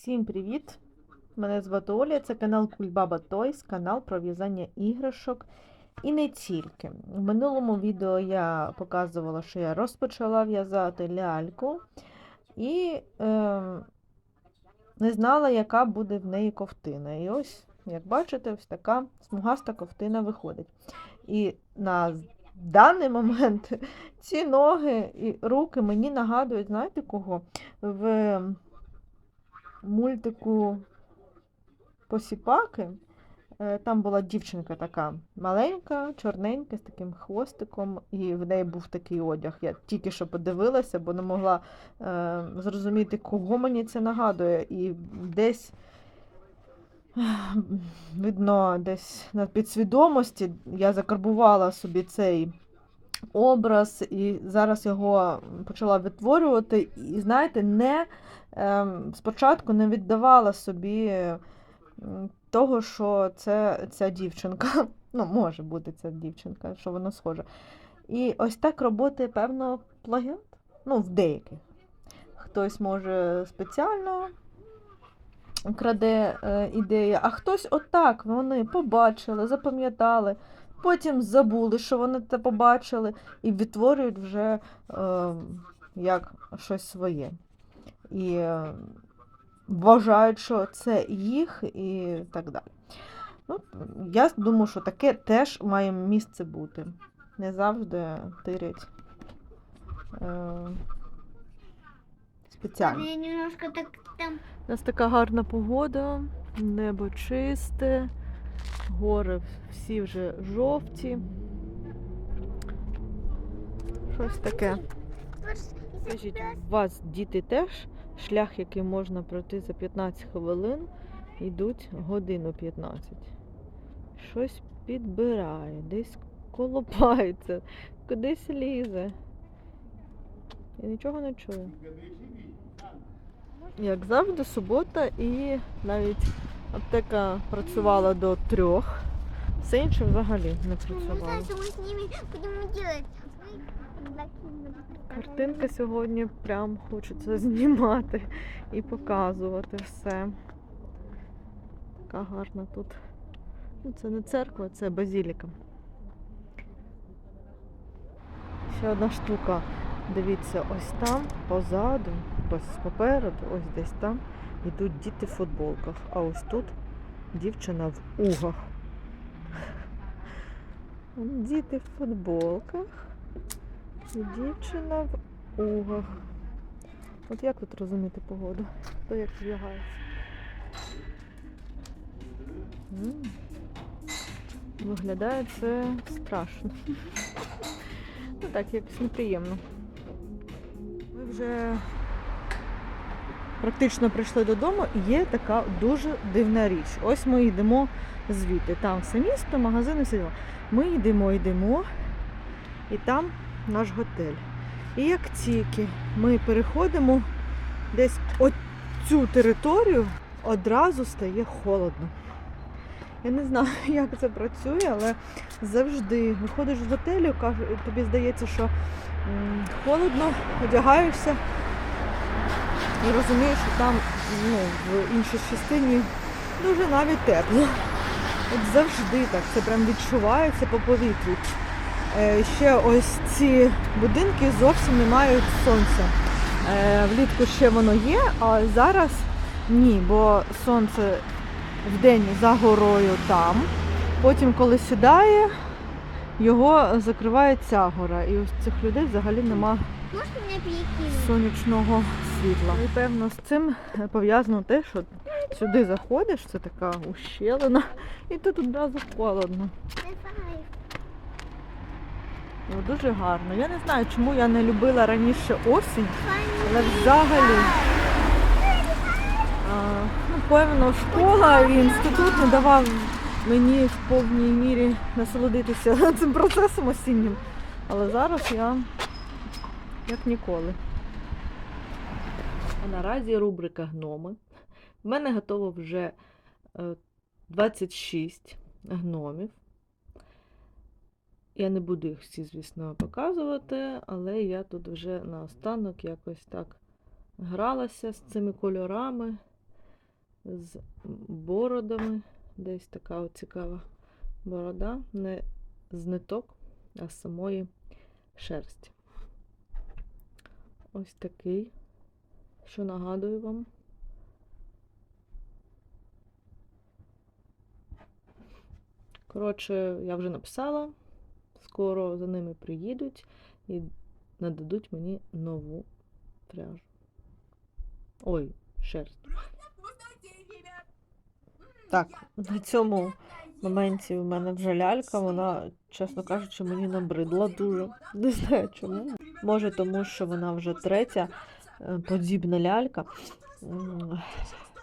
Всім привіт! Мене звати Оля, це канал Кульбаба Тойс, канал про в'язання іграшок і не тільки. В минулому відео я показувала, що я розпочала в'язати ляльку і е, не знала, яка буде в неї ковтина. І ось, як бачите, ось така смугаста ковтина виходить. І на даний момент ці ноги і руки мені нагадують, знаєте кого? В мультику Посіпаки. е, Там була дівчинка така маленька, чорненька, з таким хвостиком, і в неї був такий одяг. Я тільки що подивилася, бо не могла е, зрозуміти, кого мені це нагадує. І десь, видно, десь на підсвідомості я закарбувала собі цей образ, і зараз його почала витворювати. І знаєте, не спочатку не віддавала собі того, що це ця дівчинка. Ну, може бути ця дівчинка, що вона схожа. І ось так роботи, певно, плагіат. Ну, в деяких. Хтось може спеціально краде е, ідеї, а хтось отак вони побачили, запам'ятали, потім забули, що вони це побачили, і відтворюють вже е, як щось своє. І е, вважають, що це їх і так далі. Ну, я думаю, що таке теж має місце бути. Не завжди тирять е, спеціально. Я немножко так там У нас така гарна погода, небо чисте, гори всі вже жовті. Щось таке. Скажіть, у вас діти теж шлях, який можна пройти за 15 хвилин, йдуть годину 15. Щось підбирає, десь колопається, кудись лізе. Я нічого не чую. Як завжди, субота і навіть аптека працювала до трьох. Все інше взагалі не не працювало. Картинки сьогодні прям хочеться знімати і показувати все. Така гарна тут. Ну, це не церква, це базіліка. Ще одна штука. Дивіться, ось там позаду, ось попереду, ось десь там йдуть діти в футболках. А ось тут дівчина в угах. Діти в футболках. Дівчина в угах. От як тут розуміти погоду? Хто як вдягається? Виглядає це страшно. Ну так, якось неприємно. Ми вже практично прийшли додому і є така дуже дивна річ. Ось ми йдемо звідти. Там все місто, магазини, все. Ми йдемо, йдемо, і там наш готель. І як тільки ми переходимо десь оцю територію, одразу стає холодно. Я не знаю, як це працює, але завжди виходиш з готелю, тобі здається, що холодно, одягаєшся і розумієш, що там ну, в іншій частині дуже навіть тепло. От завжди так, це прям відчувається по повітрю. Е, Ще ось ці будинки зовсім не мають сонця. Е, Влітку ще воно є, а зараз ні, бо сонце вдень за горою там. Потім, коли сідає, його закриває ця гора. І ось цих людей взагалі нема сонячного світла. І певно з цим пов'язано те, що сюди заходиш, це така ущелина, і тут одразу холодно. Дуже гарно. Я не знаю, чому я не любила раніше осінь, але взагалі. Ну, певно, школа і інститут не давав мені в повній мірі насолодитися цим процесом осіннім. Але зараз я як ніколи. А наразі рубрика гноми. В мене готово вже е, 26 гномів. Я не буду їх всі, звісно, показувати, але я тут вже наостанок якось так гралася з цими кольорами. з бородами. Десь така от цікава борода. Не з ниток, а з самої шерсті. Ось такий, що нагадую вам. Коротше, я вже написала. Скоро за ними приїдуть і нададуть мені нову пряжу. Ой, шерсть. Так, на цьому моменті в мене вже лялька, вона, чесно кажучи, мені набридла дуже. Не знаю чому. Може, тому що вона вже третя е, подібна лялька.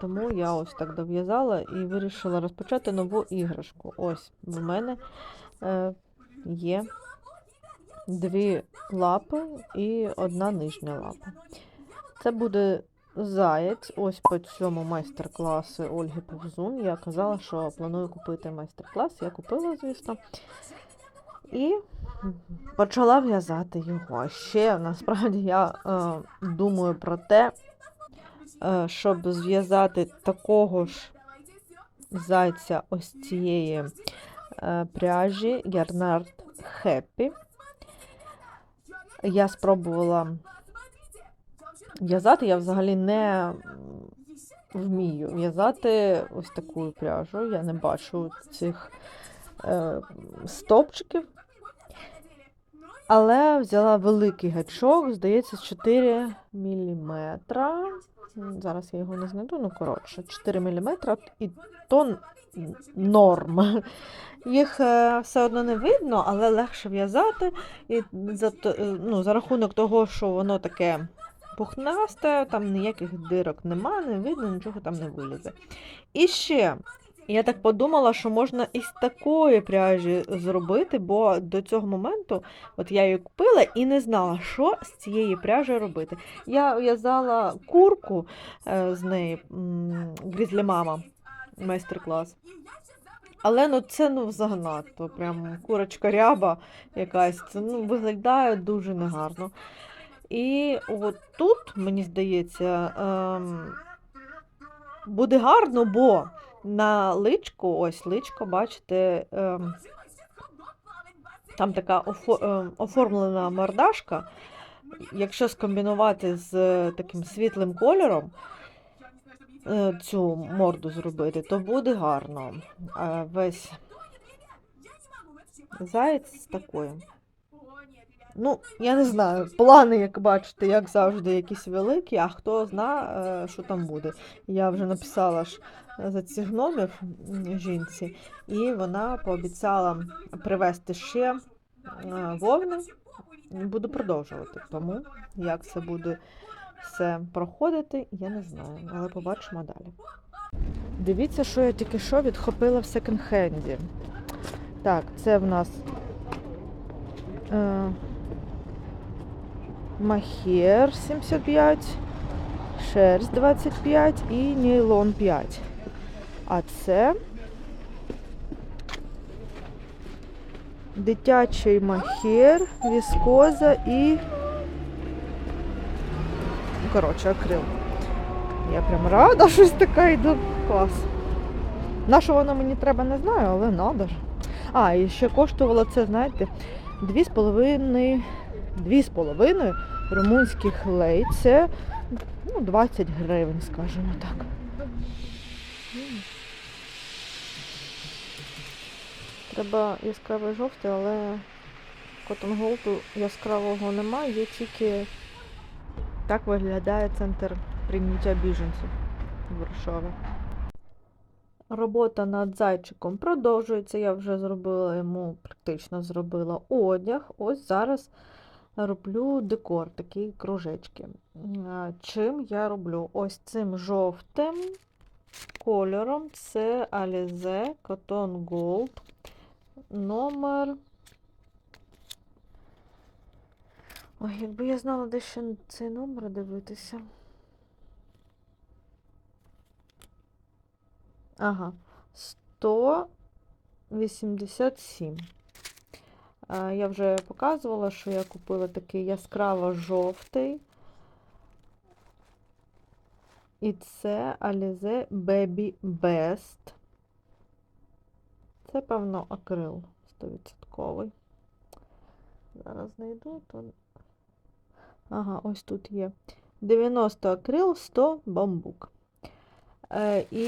Тому я ось так дов'язала і вирішила розпочати нову іграшку. Ось в мене е, є дві лапи і одна нижня лапа. Це буде заєць. Ось по цьому майстер-класу Ольги Повзун. Я казала, що планую купити майстер-клас. Я купила, звісно. І почала в'язати його. Ще насправді я е, думаю про те, е, щоб зв'язати такого ж зайця ось цієї пряжі Ярнард Хеппі. Я спробувала в'язати, я взагалі не вмію в'язати ось таку пряжу. Я не бачу цих е, стовпчиків. Але взяла великий гачок, здається, 4 мм. Зараз я його не знайду, ну коротше, 4 мм, і то норм. Їх е, все одно не видно, але легше в'язати. І за, е, ну, за рахунок того, що воно таке пухнасте, там ніяких дирок нема, не видно, нічого там не вилізе. І ще я так подумала, що можна із такої пряжі зробити, бо до цього моменту от я її купила і не знала, що з цієї пряжі робити. Я в'язала курку е, з неї, Грізлі Мама, майстер-клас. Але ну це ну занадто. Прям курочка ряба якась. Це ну, виглядає дуже негарно. І от тут, мені здається, ем, буде гарно, бо на личку, ось личко, бачите, ем, там така ем, оформлена мордашка. Якщо скомбінувати з е, таким світлим кольором, е, цю морду зробити, то буде гарно. Весь заєць такою. Ну, я не знаю. Плани, як бачите, як завжди, якісь великі, а хто знає, що там буде. Я вже написала ж за цих гномів жінці, і вона пообіцяла привезти ще е, вовни. Буду продовжувати. Тому як це буде все проходити, я не знаю, але побачимо далі. Дивіться, що я тільки що відхопила в секонд-хенді. Так, це в нас е, махер 75, шерсть 25 і нейлон 5. А це дитячий махер, віскоза і. Ну, Коротше, акрил. Я прям рада, щось таке йду. Клас. На що воно мені треба, не знаю, але надо ж. А, і ще коштувало це, знаєте, дві з половиною, дві з половиною румунських лей. Це ну, 20 гривень, скажімо так. Треба яскравий жовтий, але Gold яскравого немає, є тільки так виглядає центр прийняття біженців в Варшаві. Робота над зайчиком продовжується. Я вже зробила йому, практично зробила одяг. Ось зараз роблю декор, такі кружечки. Чим я роблю? Ось цим жовтим кольором це Alize Cotton Gold номер. Ой, якби я знала, де ще цей номер дивитися. Ага, 187. Я вже показувала, що я купила такий яскраво жовтий. І це Alize Baby Best. Це, певно, акрил 100%. Зараз знайду, то. Ага, ось тут є. 90 акрил, 100 бамбук. Е, і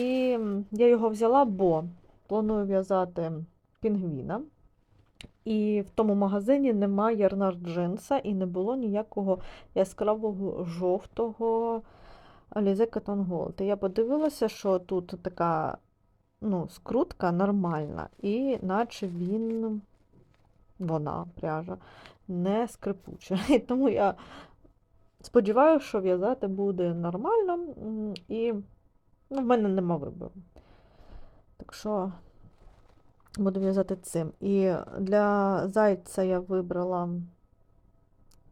я його взяла, бо планую в'язати пінгвіна. І в тому магазині немає ярнар джинса і не було ніякого яскравого жовтого Alize Cotton я подивилася, що тут така ну, скрутка нормальна, і наче він, вона пряжа, не скрипуча. І тому я сподіваюся, що в'язати буде нормально, і ну, в мене нема вибору. Так що буду в'язати цим. І для зайця я вибрала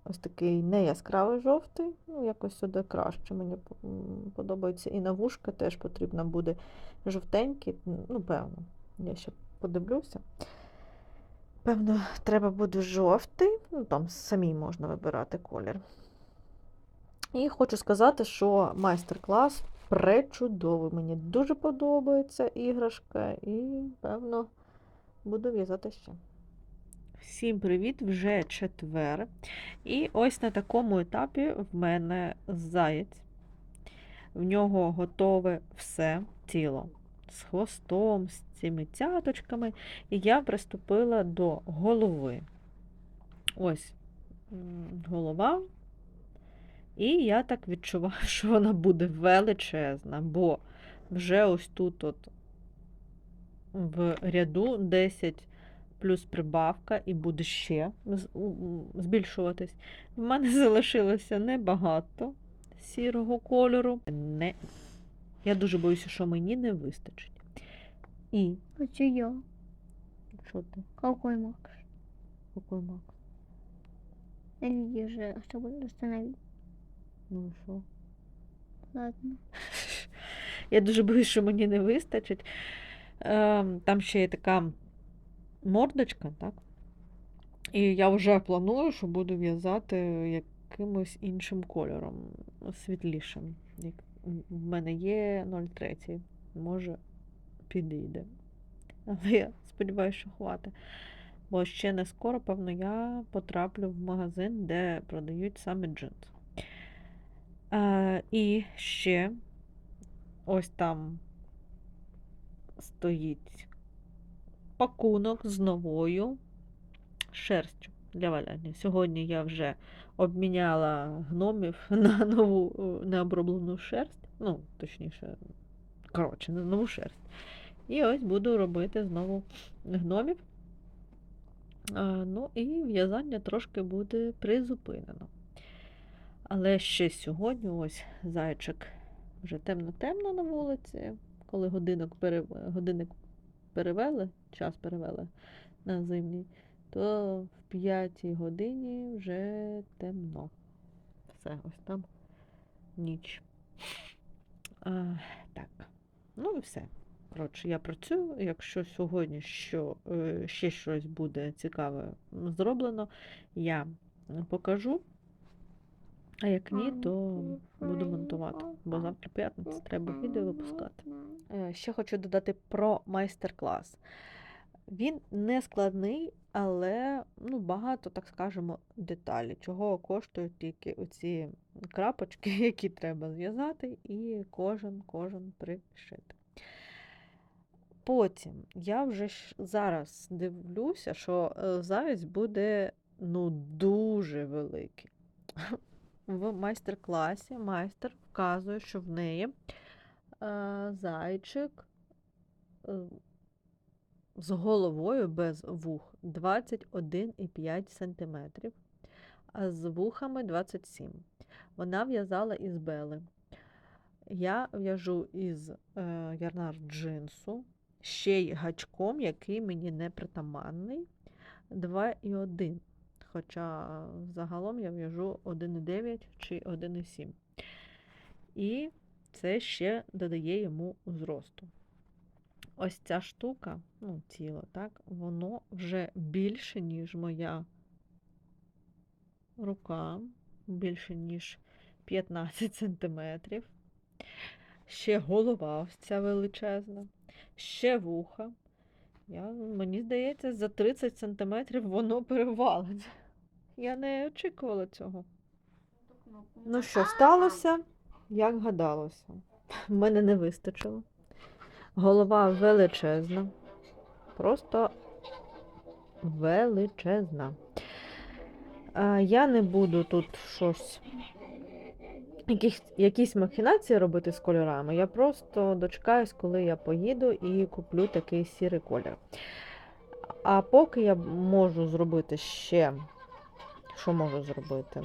ось такий не яскравий жовтий, ну, якось сюди краще мені подобається. І на вушка теж потрібно буде жовтенький, ну, певно, я ще подивлюся. Певно, треба буде жовтий, ну там самій можна вибирати колір. І хочу сказати, що майстер-клас пречудовий. Мені дуже подобається іграшка, і, певно, буду в'язати ще. Всім привіт! Вже четвер. І ось на такому етапі в мене заєць. В нього готове все тіло з хвостом, з цими цяточками. І я приступила до голови. Ось голова. І я так відчуваю, що вона буде величезна, бо вже ось тут от в ряду 10 плюс прибавка, і буде ще збільшуватись. В мене залишилося небагато сірого кольору. Не... Я дуже боюся, що мені не вистачить. І Хочу я. що ти? Какой Макс? Какой мак? Я видишь же, чтобы остановить. Ну і що? Ладно. Я дуже боюсь, що мені не вистачить. Ем, Там ще є така мордочка, так? І я вже планую, що буду в'язати якимось іншим кольором, світлішим. В мене є 0,3, може підійде. Але я сподіваюся, що хватить. Бо ще не скоро, певно, я потраплю в магазин, де продають саме джинс. Е, і ще ось там стоїть пакунок з новою шерстю для валяння. Сьогодні я вже обміняла гномів на нову е, необроблену шерсть. Ну, точніше, коротше, на нову шерсть. І ось буду робити знову гномів. Ну і в'язання трошки буде призупинено. Але ще сьогодні ось зайчик вже темно-темно на вулиці, коли годинок пере... годинник перевели, час перевели на зимній, то в п'ятій годині вже темно. Все, ось там ніч. А, так, ну і все. Коротше, я працюю. Якщо сьогодні що, е, ще щось буде цікаве зроблено, я покажу. А як ні, то буду монтувати, бо завтра п'ятниця треба відео випускати. Е, Ще хочу додати про майстер-клас. Він не складний, але ну, багато, так скажемо, деталей, чого коштують тільки оці крапочки, які треба зв'язати, і кожен кожен пришити. Потім я вже зараз дивлюся, що е, заяць буде ну, дуже великий. В майстер-класі майстер вказує, що в неї е, зайчик е, з головою без вух 21,5 см, а з вухами 27 Вона в'язала із бели. Я в'яжу із е, ярнар джинсу, ще й гачком, який мені не притаманний 2,1. Хоча загалом я в'яжу 1,9 чи 1,7. І це ще додає йому зросту. Ось ця штука, ну, тіло, так, воно вже більше, ніж моя рука, більше, ніж 15 сантиметрів. ще голова ось ця величезна, ще вуха. Я, мені здається, за 30 сантиметрів воно перевалить. Я не очікувала цього. Ну що, сталося, як гадалося. В мене не вистачило. Голова величезна. Просто величезна. Я не буду тут щось, якісь, якісь махінації робити з кольорами. Я просто дочекаюсь, коли я поїду і куплю такий сірий колір. А поки я можу зробити ще, що можу зробити?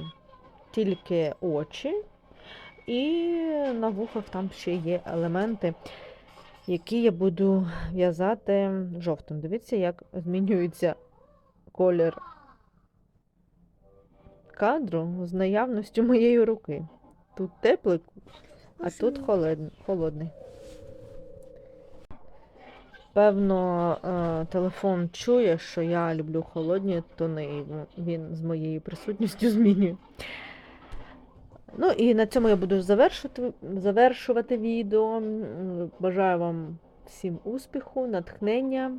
Тільки очі, і на вухах там ще є елементи, які я буду в'язати жовтим. Дивіться, як змінюється колір кадру з наявністю моєї руки. Тут теплий, а тут холодний. Певно, е, телефон чує, що я люблю холодні тони, і він з моєю присутністю змінює. Ну і на цьому я буду завершувати, завершувати відео. Бажаю вам всім успіху, натхнення,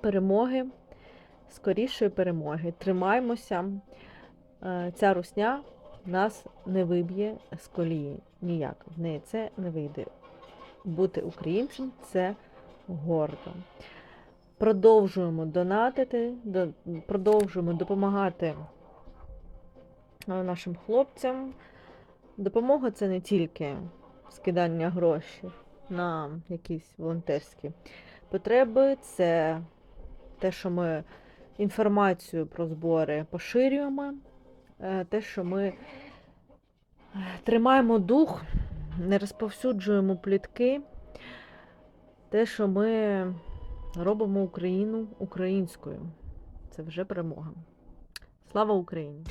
перемоги, скорішої перемоги. Тримаймося. Е, Ця русня нас не виб'є з колії. Ніяк. В неї це не вийде. Бути українцем це гордо. Продовжуємо донатити, продовжуємо допомагати е, нашим хлопцям. Допомога це не тільки скидання грошей на якісь волонтерські потреби, це те, що ми інформацію про збори поширюємо, е, те, що ми е, тримаємо дух, не розповсюджуємо плітки, те, що ми робимо Україну українською. Це вже перемога. Слава Україні!